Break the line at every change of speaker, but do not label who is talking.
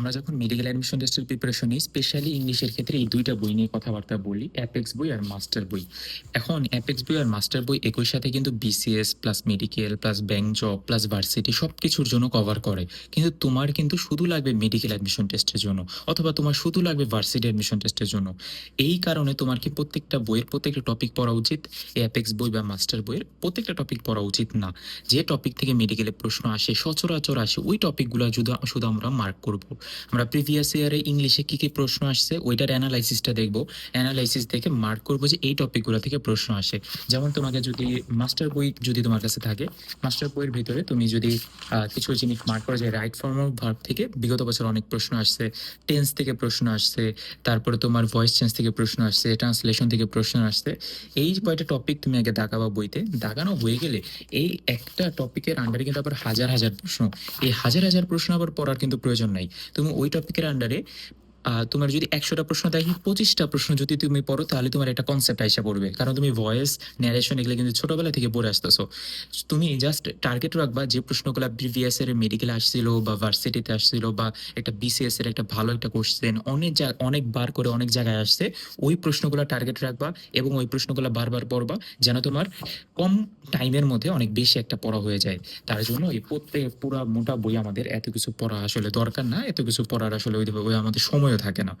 আমরা যখন medical admission টেস্টের প্রিপারেশন নিই স্পেশালি ইংলিশের ক্ষেত্রে এই দুইটা বই নিয়ে কথাবার্তা বলি অ্যাপেক্স বই আর মাস্টার বই। এখন অ্যাপেক্স বই আর মাস্টার বই একই সাথে কিন্তু BCS plus medical plus bank job plus varsity সব কিছুর জন্য কভার করে। কিন্তু তোমার কিন্তু শুধু লাগবে মেডিকেল অ্যাডমিশন টেস্টের জন্য, অথবা তোমার শুধু লাগবে ভার্সিটি অ্যাডমিশন টেস্টের জন্য। এই কারণে তোমার কি প্রত্যেকটা বইয়ের প্রত্যেকটা টপিক পড়া উচিত? অ্যাপেক্স বই বা মাস্টার বইয়ের প্রত্যেকটা টপিক পড়া উচিত না। যে টপিক থেকে মেডিকেলে প্রশ্ন আসে, সচরাচর আসে, ওই টপিকগুলো শুধু শুধু আমরা মার্ক করব। আমরা প্রিভিয়াস ইয়ারে ইংলিশে কী কী প্রশ্ন আসছে, ওইটার অ্যানালাইসিসটা দেখব। অ্যানালাইসিস দেখে মার্ক করব যে এই টপিকগুলো থেকে প্রশ্ন আসে। যেমন তোমাকে যদি মাস্টার বই যদি তোমার কাছে থাকে মাস্টার বইয়ের ভিতরে তুমি যদি কিছু জিনিস মার্ক করা যায় রাইট ফর্ম অফ ভার্ব থেকে বিগত বছর অনেক প্রশ্ন আসছে টেন্স থেকে প্রশ্ন আসছে, তারপরে তোমার ভয়েস চেঞ্জ থেকে প্রশ্ন আসছে ট্রান্সলেশন থেকে প্রশ্ন আসছে। এই কয়টা টপিক তুমি আগে দাগাবা বইতে দাগানো হয়ে গেলে এই একটা টপিকের আন্ডারে কিন্তু আবার হাজার হাজার প্রশ্ন। এই হাজার হাজার প্রশ্ন আবার পড়ার কিন্তু প্রয়োজন নাই। তুমি ওই টপিকের আন্ডারে তোমার যদি একশোটা প্রশ্ন দেখি পঁচিশটা প্রশ্ন যদি তুমি পড়ো, তাহলে তোমার একটা কনসেপ্ট আইসা পড়বে। কারণ তুমি ভয়েস ন্যারেশন এগুলো কিন্তু ছোটবেলা থেকে পড়ে আসতেছো। তুমি জাস্ট টার্গেট রাখবা যে প্রশ্নগুলো প্রিভিয়াস এর মেডিকেল আসছিল বা ভার্সিটিতে আসছিল বা একটা বিসিএস এর একটা ভালো একটা কোশ্চেন অনেক জা- অনেকবার করে অনেক জায়গায় আসছে, ওই প্রশ্নগুলো টার্গেট রাখবা এবং ওই প্রশ্নগুলো বারবার পড়বা যেন তোমার কম টাইমের মধ্যে অনেক বেশি একটা পড়া হয়ে যায়। তার জন্য এই প্রত্যেক পুরা মোটা বই আমাদের এত কিছু পড়া আসলে দরকার না, এত কিছু পড়ার আসলে ওই আমাদের সময়ও থাকে না।